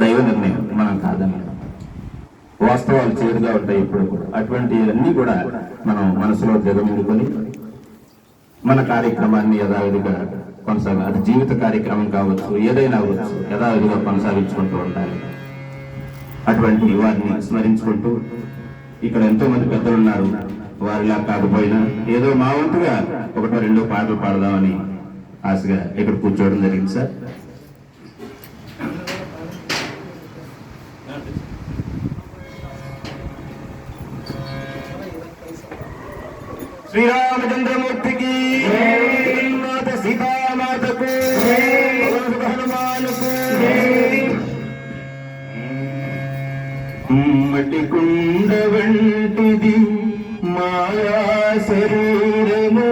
దైవ నిర్ణయం మనం కాదని వాస్తవాలు చేరుగా ఉంటాయి ఇప్పుడు కూడా. అటువంటివన్నీ కూడా మనం మనసులో దిగమిందుకొని మన కార్యక్రమాన్ని యథావిధిగా కొనసాగ అది జీవిత కార్యక్రమం కావచ్చు ఏదైనా అవ్వచ్చు యథావిధిగా కొనసాగించుకుంటూ ఉండాలి. అటువంటి వారిని స్మరించుకుంటూ ఇక్కడ ఎంతో మంది పెద్దలు ఉన్నారు వారిలా కాకపోయినా ఏదో మా వంతుగా ఒకటో రెండో పాటలు పాడదామని ఆశగా ఇక్కడ కూర్చోవడం జరిగింది సార్. శ్రీరామచంద్రమూర్తికి మాత సీతామాతకు హనుమానుకు మట్టి కుండ వంటిది మాయా శరీరము.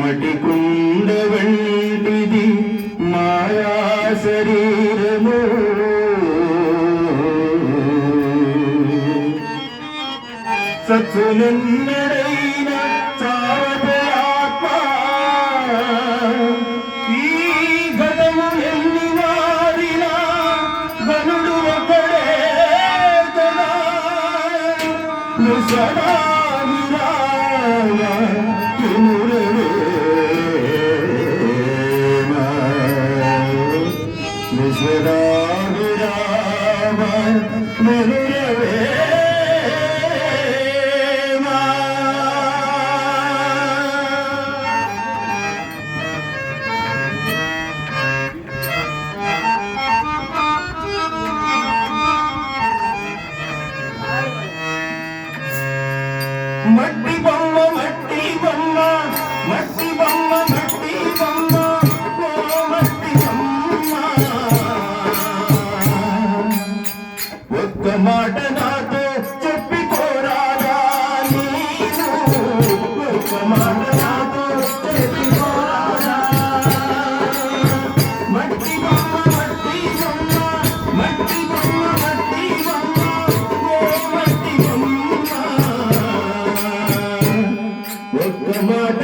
మటి కుండ వంటిది మాయా శరీరము. സത്വനിന്നടൈന സാവതയാത്മാ ഈ ഘടമു എന്നി മാറിന ധനുടു മക്കളെ സദാ നിസ്വരാമ നിരവേ மற்ற ఒక్క మాట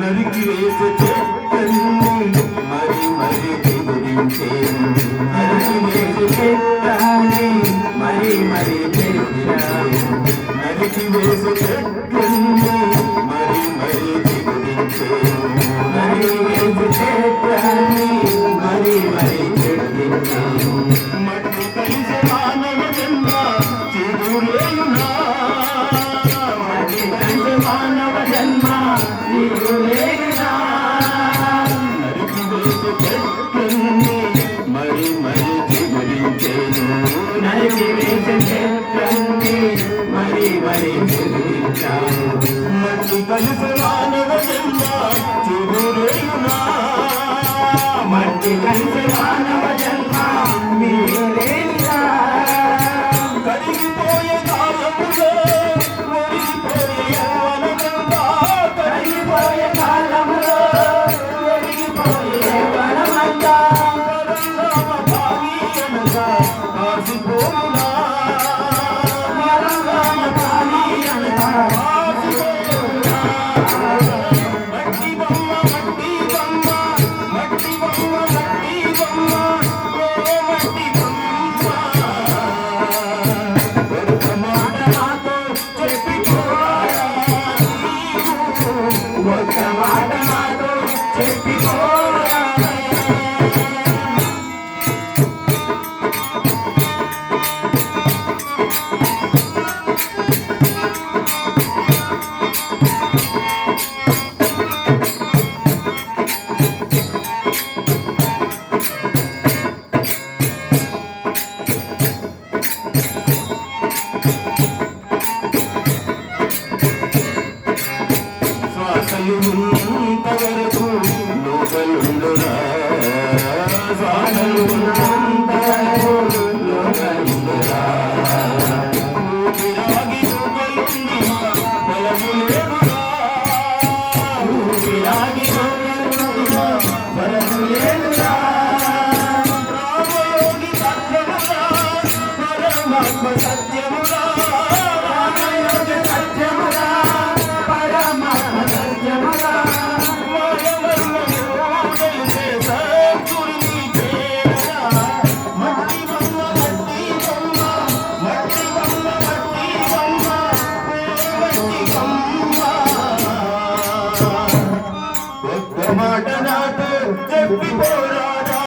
నరికి వేసే చెట్టన్ని మరి మరి ఎదురించేను నరికి వేసే చెట్టాన్ని మరి మరి ఎదురించేను నరికి వేసే చెట్టన్ని మరి మరి ఎదురించేను నరికి వేసే చెట్టాన్ని మరి మరి నరికి వేసే చెట్లన్నీ మరి మరి చిగురించాను మట్టి కలిసే మానవ జన్మ చిరులేయునా మట్టి కలిసే మానవ జన్మ మీరు পাগল হলো না Thank you.